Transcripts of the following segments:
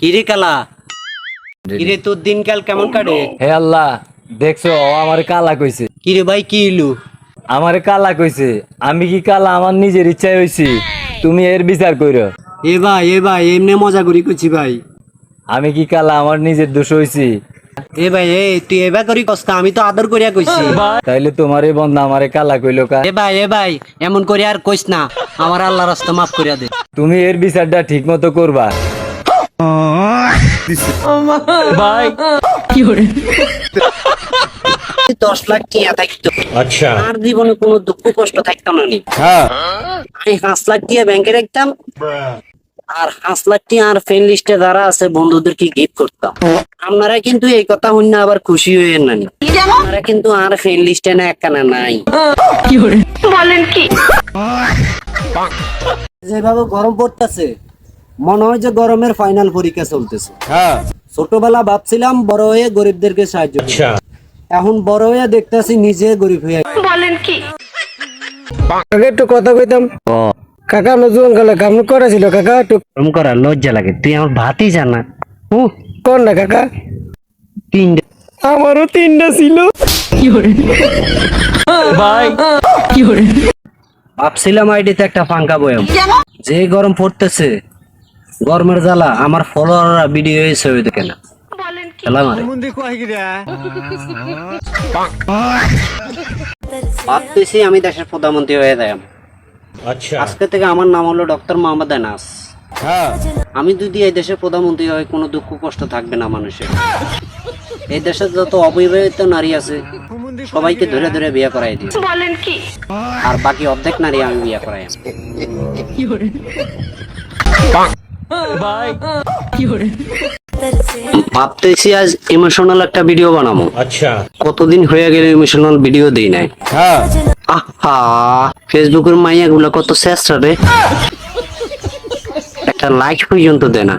কিরে কালা? কিরে তোর দিনকাল কেমন কাটে? হে আল্লাহ দেখছ ও আমার কালা কইছে। কিরে ভাই কি ইলু আমার কালা কইছে। আমি কি কালা? আমার নিজের ইচ্ছায় হইছি। তুমি এর বিচার কইরো। এ ভাই এ ভাই এমনি মজা করি করছি ভাই। আমি কি কালা? আমার নিজের দোষ হইছি। এ ভাই এ তুই এবার করি কষ্ট আমি তো আদর করিয়া কইছি। তাইলে তোমার এই বন্ধু আমারে কালা কইলো কা? এ ভাই এ ভাই এমন করে আর কইস না। আমার আল্লাহ রাস্তা মাফ করিয়া দে। তুমি এর বিচারটা ঠিক মতো করবা। ভাই দশ লাখ টিয়া থাকতো। আচ্ছা। আর জীবনে কোনো দুঃখ কষ্ট থাকতো না হ্যাঁ। আমি পাঁচ লাখ টিয়া ব্যাংকে রাখতাম। আর পাঁচ লাখ টিয়া আর ফ্রেন্ড লিস্টে যারা আছে বন্ধুদেরকে গিফট করতাম। আপনারা কিন্তু এই কথা শুনে আবার খুশি হয়ে না আপনারা কিন্তু আর ফ্রেন্ড লিস্টে না একখানা নাই। বলেন কি যেভাবে গরম পড়তেছে মনে হয় যে গরমের ফাইনাল পরীক্ষা চলতেছে। হ্যাঁ। ছোটবেলা ভাবছিলাম বড় হয়ে গরিবদেরকে সাহায্য এখন বড় হয়ে দেখতেছি নিজে গরিব হয়ে কাকা একটু কথা কইতাম। কাকা নজুন গেলে কাম করেছিল কাকা একটু গরম করা লজ্জা লাগে। তুই আমার ভাতই জানা ও কর না কাকা? তিনটে। আমারও তিনটা ছিল। ভাই। কি ভাবছিলাম আইডিতে একটা ফাঙ্কা বয়াম। যে গরম পড়তেছে গরমের জ্বালা আমার ফলোয়াররা ভিডিও ছবি দেখে না। ভাবতেছি আমি দেশের প্রধানমন্ত্রী হয়ে যাই আচ্ছা। আজকে থেকে আমার নাম হলো ডক্টর মোহাম্মদ আনাস হ্যাঁ। আমি যদি এই দেশের প্রধানমন্ত্রী হয় কোনো দুঃখ কষ্ট থাকবে না মানুষের। এই দেশে যত অবিবাহিত নারী আছে সবাইকে ধরে ধরে বিয়ে করাই দিই আর বাকি অর্ধেক নারী আমি বিয়ে করাই। ভাই ভাবতেছি আজ ইমোশনাল একটা ভিডিও বানাবো। আচ্ছা। কতদিন হয়ে গেলে ইমোশনাল ভিডিও দেই নাই। হ্যাঁ। আহা ফেসবুকের মাইয়া গুলো কত চেষ্টা রে। একটা লাইক পর্যন্ত দে না।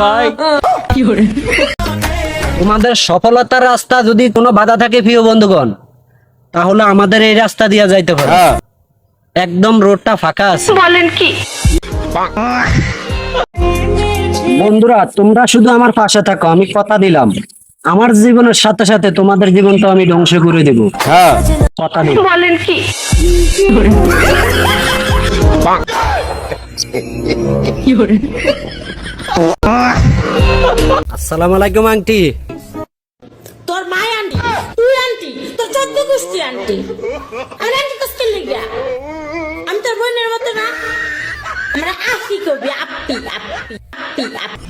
ভাই তোমাদের সফলতার রাস্তা যদি কোনো বাধা থাকে প্রিয় বন্ধুগণ তাহলে আমাদের এই রাস্তা দিয়ে যাইতে পারে। হ্যাঁ। একদম রোডটা ফাঁকা আছে। বলেন কি? বন্ধুরা তোমরা শুধু আমার পাশে থাকো আমি কথা দিলাম। আমার জীবনের সাথে সাথে তোমাদের জীবনটা আমি ধ্বংস করে দেব। হ্যাঁ। কথা দিলাম। আসসালামু আলাইকুম আন্টি চোদ্দ গোষ্ঠী আন্টি। আর, আন্টি কষ্ট লেগিয়া। আমি তোর বোনের মতো না। আমরা আপি করবি আপি আপি আপি আপি।